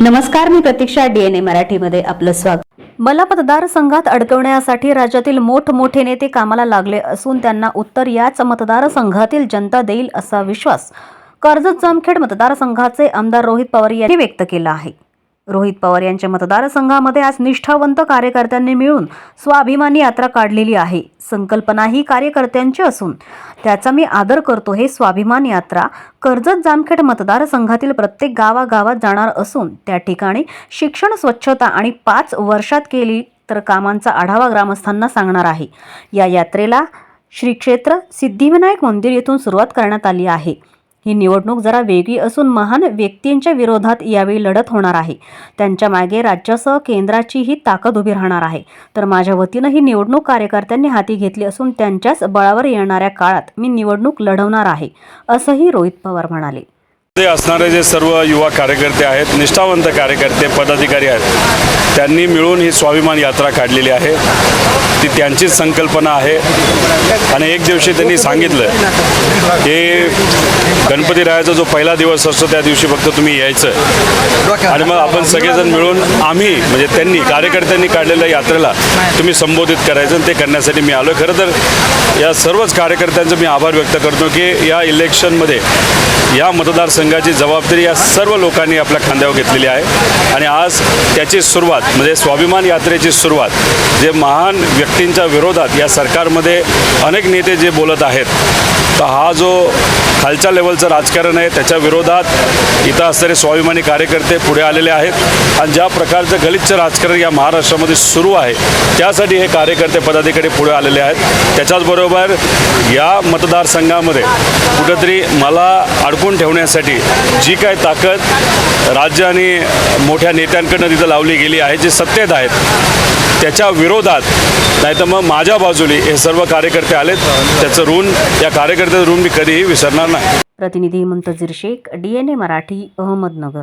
नमस्कार मी प्रतीक्षा डीएनए मराठीमध्ये आपलं स्वागत. मला मतदारसंघात अडकवण्यासाठी राज्यातील मोठमोठे नेते कामाला लागले असून त्यांना उत्तर याच मतदारसंघातील जनता देईल असा विश्वास कर्जत जामखेड मतदारसंघाचे आमदार रोहित पवार यांनी व्यक्त केला आहे. रोहित पवार यांच्या मतदारसंघामध्ये आज निष्ठावंत कार्यकर्त्यांनी मिळून स्वाभिमानी यात्रा काढलेली आहे. संकल्पना ही कार्यकर्त्यांची असून त्याचा मी आदर करतो हे स्वाभिमान यात्रा कर्जत जामखेड मतदारसंघातील प्रत्येक गावागावात जाणार असून त्या ठिकाणी शिक्षण स्वच्छता आणि पाच वर्षात केली तर कामांचा आढावा ग्रामस्थांना सांगणार आहे. या यात्रेला श्री क्षेत्र सिद्धिविनायक मंदिर येथून सुरुवात करण्यात आली आहे. ही निवडणूक जरा वेगळी असून महान व्यक्तींच्या विरोधात यावेळी लढत होणार आहे. त्यांच्या मागे राज्यासह केंद्राचीही ताकद उभी राहणार आहे. तर माझ्या वतीनं ही निवडणूक कार्यकर्त्यांनी हाती घेतली असून त्यांच्याच बळावर येणाऱ्या काळात मी निवडणूक लढवणार आहे असंही रोहित पवार म्हणाले. ते असणारे जे सर्व युवा कार्यकर्ते आहेत निष्ठावंत कार्यकर्ते पदाधिकारी आहेत त्यांनी मिळून ही स्वाभिमान यात्रा काढलेली आहे. ती त्यांचीच संकल्पना आहे. आणि एक दिवशी त्यांनी सांगितलं की गणपती रायाचा जो पहिला दिवस असतो त्या दिवशी फक्त तुम्ही यायचं. आणि मग आपण सगळेजण मिळून आम्ही म्हणजे त्यांनी कार्यकर्त्यांनी काढलेल्या यात्रेला तुम्ही संबोधित करायचं आणि ते करण्यासाठी मी आलो खरं तर या सर्वच कार्यकर्त्यांचं मी आभार व्यक्त करतो की या इलेक्शनमध्ये या मतदारसंघाची जबाबदारी या सर्व लोकांनी आपल्या खांद्यावर घेतलेली आहे. आणि आज त्याची सुरुवात म्हणजे स्वाभिमान यात्रेची सुरुवात जे महान व्यक्तींच्या विरोधात या सरकारमध्ये अनेक नेते जे बोलत आहेत तर हा जो खालच्या लेवलचं राजकारण आहे त्याच्या विरोधात इथं असणारे स्वाभिमानी कार्यकर्ते पुढे आलेले आहेत. आणि ज्या प्रकारचं गलिच्छ राजकारण या महाराष्ट्रामध्ये सुरू आहे त्यासाठी हे कार्यकर्ते पदाधिकारी पुढे आलेले आहेत. त्याच्याचबरोबर या मतदारसंघामध्ये कुठंतरी मला अडकून ठेवण्यासाठी जी काय ताकद राज्य आणि मोठ्या नेत्यांकडनं तिथं लावली गेली आहे जे सत्तेत आहेत त्याच्या विरोधात नाही तर मग माझ्या बाजूने हे सर्व कार्यकर्ते आलेत त्याचं ऋण या कार्यकर्त्याचं ऋण मी कधीही विसरणार नाही. प्रतिनिधी मुंतजीर शेख डीएनए मराठी अहमदनगर.